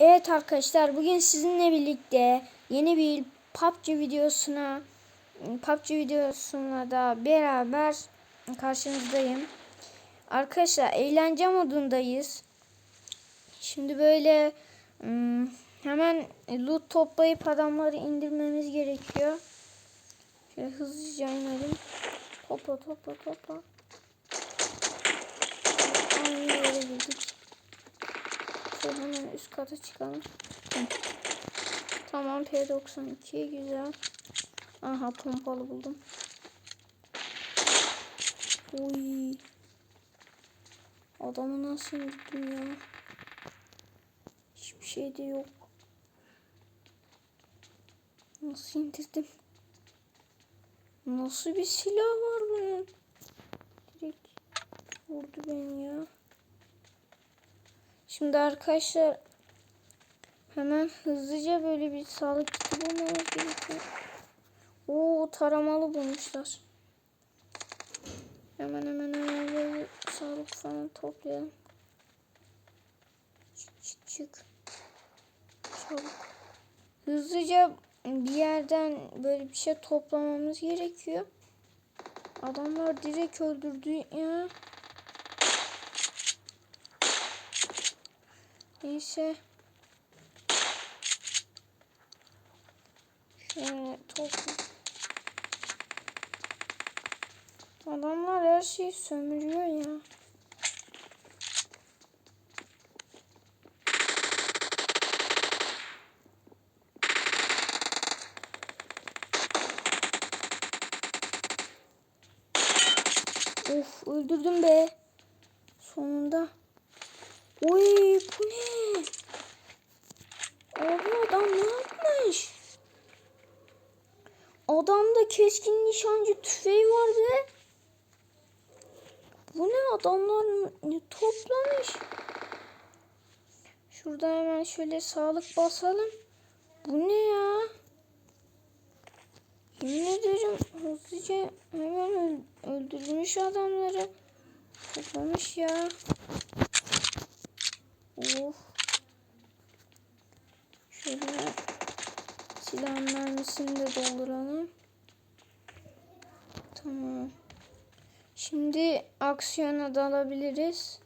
Evet arkadaşlar bugün sizinle birlikte yeni bir PUBG videosuna PUBG videosuna da beraber karşınızdayım. Arkadaşlar eğlence modundayız. Şimdi böyle hmm, hemen loot toplayıp adamları indirmemiz gerekiyor. Şöyle hızlıca inelim. Topla topla topla. Aynı yere girdik. Şöyle hemen üst kata çıkalım. Tamam P92 güzel. Aha pompalı buldum. Uy. Adamı nasıl indirdim ya? Hiçbir şey de yok. Nasıl indirdim? Nasıl bir silah var bunun? Direkt vurdu beni ya. Şimdi arkadaşlar hemen hızlıca böyle bir sağlık kiti bulmamız gerekiyor. Oo taramalı bulmuşlar. Hemen hemen hemen böyle sağlık falan toplayalım. Çık çık çık. Çabuk. Hızlıca bir yerden böyle bir şey toplamamız gerekiyor. Adamlar direkt öldürdü ya. Neyse. Şöyle topla. Adamlar her şeyi sömürüyor ya. Of öldürdüm be. Sonunda. Oy bu ne? Abi adam ne yapmış? Adamda keskin nişancı tüfeği var be. Bu ne adamlar ne toplamış? Şurada hemen şöyle sağlık basalım. Bu ne ya? Yemin ederim hızlıca hemen öl öldürmüş adamları. Toplamış ya. Of. Şöyle silah mermisini de dolduralım. Tamam. Şimdi aksiyona dalabiliriz.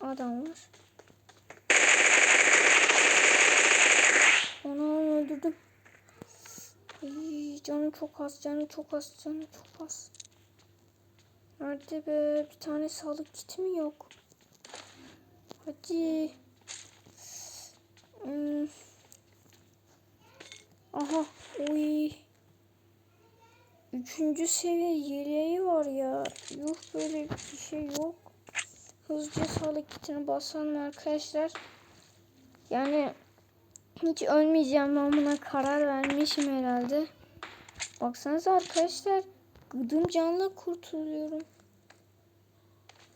Adam var. Onu öldürdüm. Ay, canı çok az, canı çok az, canı çok az. Nerede be? Bir tane sağlık kiti mi yok? Hadi. Hmm. Aha. Uy. Üçüncü seviye yeleği var ya. Yok böyle bir şey yok. Hızlıca sağlık kitini basalım arkadaşlar. Yani hiç ölmeyeceğim ben buna karar vermişim herhalde. Baksanıza arkadaşlar. Gıdım canla kurtuluyorum.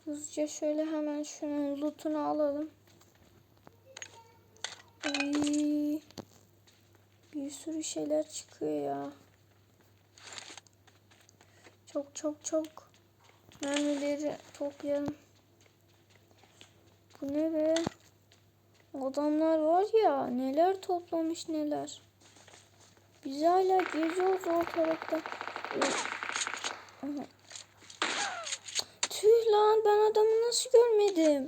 Hızlıca şöyle hemen şunun lootunu alalım. Ay, bir sürü şeyler çıkıyor ya. Çok çok çok mermileri toplayalım. Bu ne be? Adamlar var ya neler toplamış neler. Biz hala geziyoruz ortalıkta. Tüh lan ben adamı nasıl görmedim?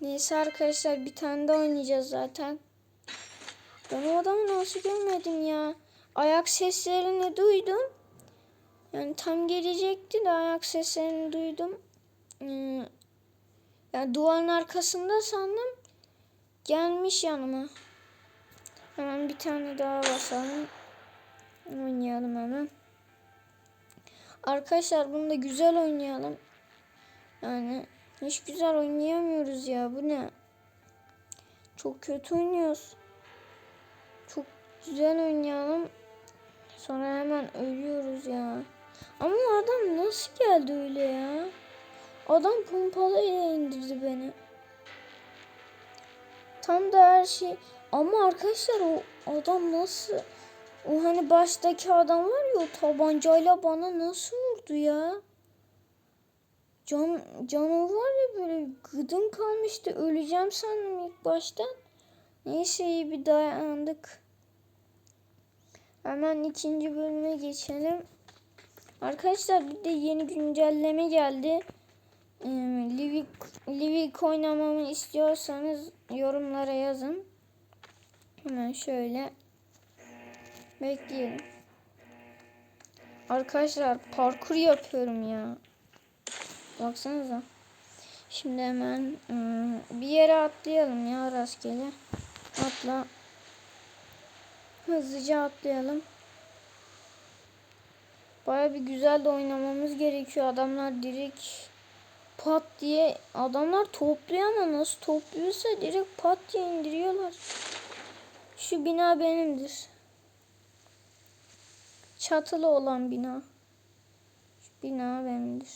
Neyse arkadaşlar bir tane daha oynayacağız zaten. Ben o adamı nasıl görmedim ya? Ayak seslerini duydum. Yani tam gelecekti de ayak seslerini duydum. Hmm. Yani duvarın arkasında sandım. Gelmiş yanıma. Hemen bir tane daha basalım. Oynayalım hemen. Arkadaşlar bunu da güzel oynayalım. Yani hiç güzel oynayamıyoruz ya. Bu ne? Çok kötü oynuyoruz. Çok güzel oynayalım. Sonra hemen ölüyoruz ya. Ama adam nasıl geldi öyle ya? Adam pompalıyla indirdi beni. Tam da her şey. Ama arkadaşlar o adam nasıl o hani baştaki adam var ya tabancayla bana nasıl vurdu ya? can, canı var ya böyle gıdım kalmıştı. Öleceğim sandım ilk başta. Neyse iyi bir dayandık. Hemen ikinci bölüme geçelim. Arkadaşlar bir de yeni güncelleme geldi. Ee, Livik, Livik oynamamı istiyorsanız yorumlara yazın. Hemen şöyle bekleyelim. Arkadaşlar parkur yapıyorum ya. Baksanıza. Şimdi hemen ıı, bir yere atlayalım ya rastgele. Atla. Hızlıca atlayalım. Baya bir güzel de oynamamız gerekiyor. Adamlar direkt pat diye adamlar topluyor ama nasıl topluyorsa direkt pat diye indiriyorlar. Şu bina benimdir. Çatılı olan bina. Şu bina benimdir.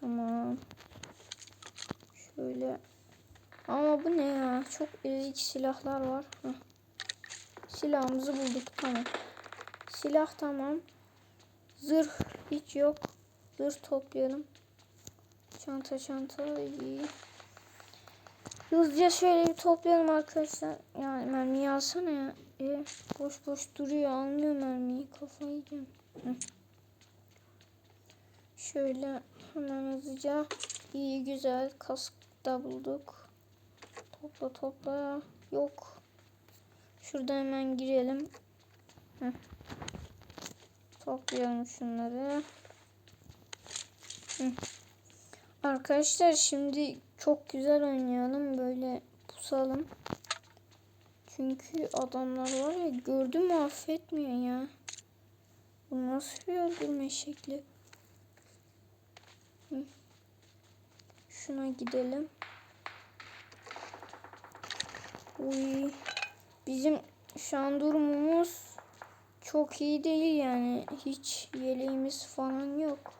Tamam. Şöyle. Ama bu ne ya? Çok ezik silahlar var. Silahımızı bulduk. Tamam. Silah tamam. Zırh hiç yok. Zırh toplayalım. Çanta çanta iyi. Hızlıca şöyle bir toplayalım arkadaşlar. Yani mermiyi alsana ya. E, boş boş duruyor. Almıyor mermiyi. Kafayı yiyeceğim. Hı. Şöyle hemen hızlıca. iyi güzel. Kask da bulduk. Topla topla. Yok. Şurada hemen girelim. Heh. Toplayalım şunları. Hı. Arkadaşlar şimdi çok güzel oynayalım. Böyle pusalım. Çünkü adamlar var ya gördü mü affetmiyor ya. Bu nasıl bir öldürme şekli? Hı. Şuna gidelim. Uy. Bizim şu an durumumuz çok iyi değil yani. Hiç yeleğimiz falan yok.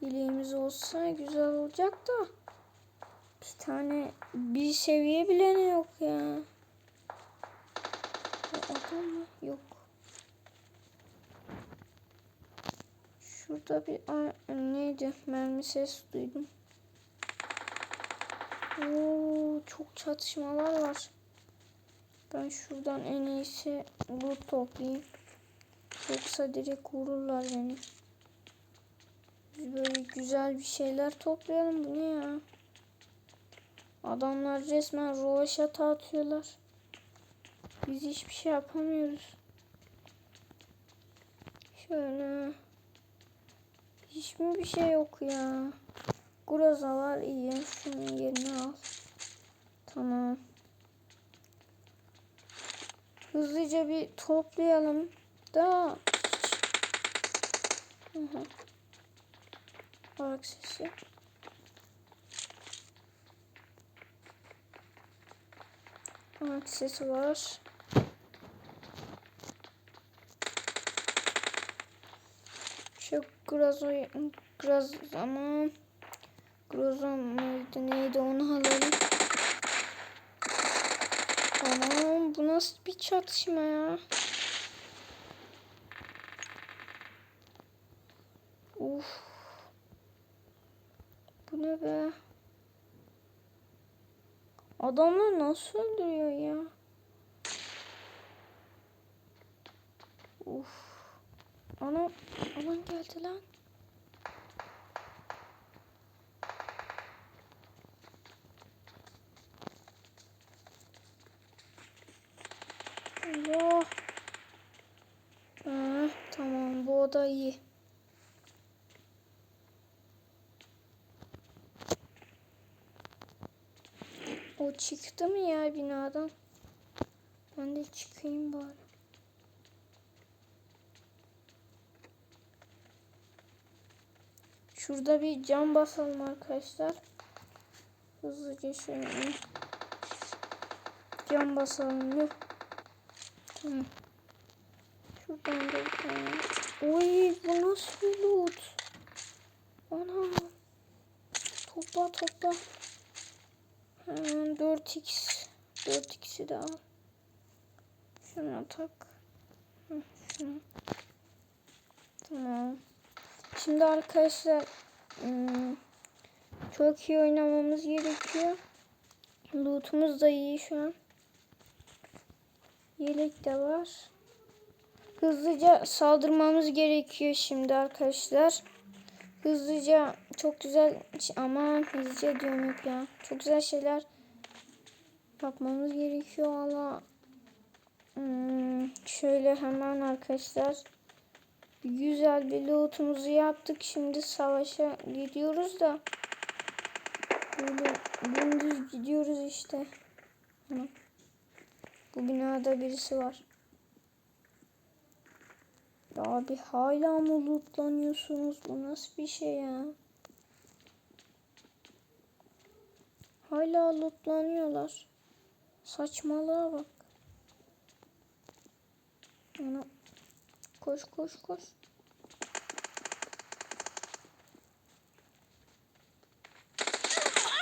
Yeleğimiz olsa güzel olacak da. Bir tane bir seviye bile ne yok ya. Adam mı? Yok. Şurada bir neydi? Mermi ses duydum. Oo, çok çatışmalar var. Ben şuradan en iyisi loot toplayayım. Yoksa direkt vururlar beni. Biz böyle güzel bir şeyler toplayalım. Bu ne ya? Adamlar resmen rovaşata atıyorlar. Biz hiçbir şey yapamıyoruz. Şöyle. Hiç mi bir şey yok ya? Groza var iyi. Şunun yerini al. Tamam. Hızlıca bir toplayalım da. Aha. Ayak sesi. Ayak sesi var. Şu Grozo Groz ama Grozo muydu neydi onu alalım. Tamam bu nasıl bir çatışma ya? Uf. Bu ne be? Adamlar nasıl öldürüyor ya? Uf. Ana, alan geldi lan. Allah. Ah, tamam bu oda iyi. O çıktı mı ya binadan? Ben de çıkayım bari. Şurada bir cam basalım arkadaşlar. Hızlıca şöyle. Cam basalım. Yok. Tamam. Şuradan da. Oy bu nasıl bir loot? Ana. Topla topla. Hemen 4x. 4x'i de al. Şuna tak. Şuna. Tamam. Şimdi arkadaşlar hmm, çok iyi oynamamız gerekiyor. Loot'umuz da iyi şu an. Yelek de var. Hızlıca saldırmamız gerekiyor şimdi arkadaşlar. Hızlıca çok güzel ama hızlıca diyorum hep ya. Çok güzel şeyler yapmamız gerekiyor valla. Hmm, şöyle hemen arkadaşlar. Güzel bir lootumuzu yaptık. Şimdi savaşa gidiyoruz da. Böyle dümdüz gidiyoruz işte. Bu binada birisi var. Abi hala mı lootlanıyorsunuz? Bu nasıl bir şey ya? Hala lootlanıyorlar. Saçmalığa bak. Ana. Koş koş koş.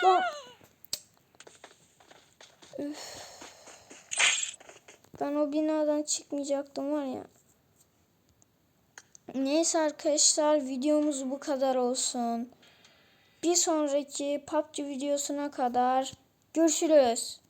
Lan. Üf. Ben o binadan çıkmayacaktım var ya. Neyse arkadaşlar videomuz bu kadar olsun. Bir sonraki PUBG videosuna kadar görüşürüz.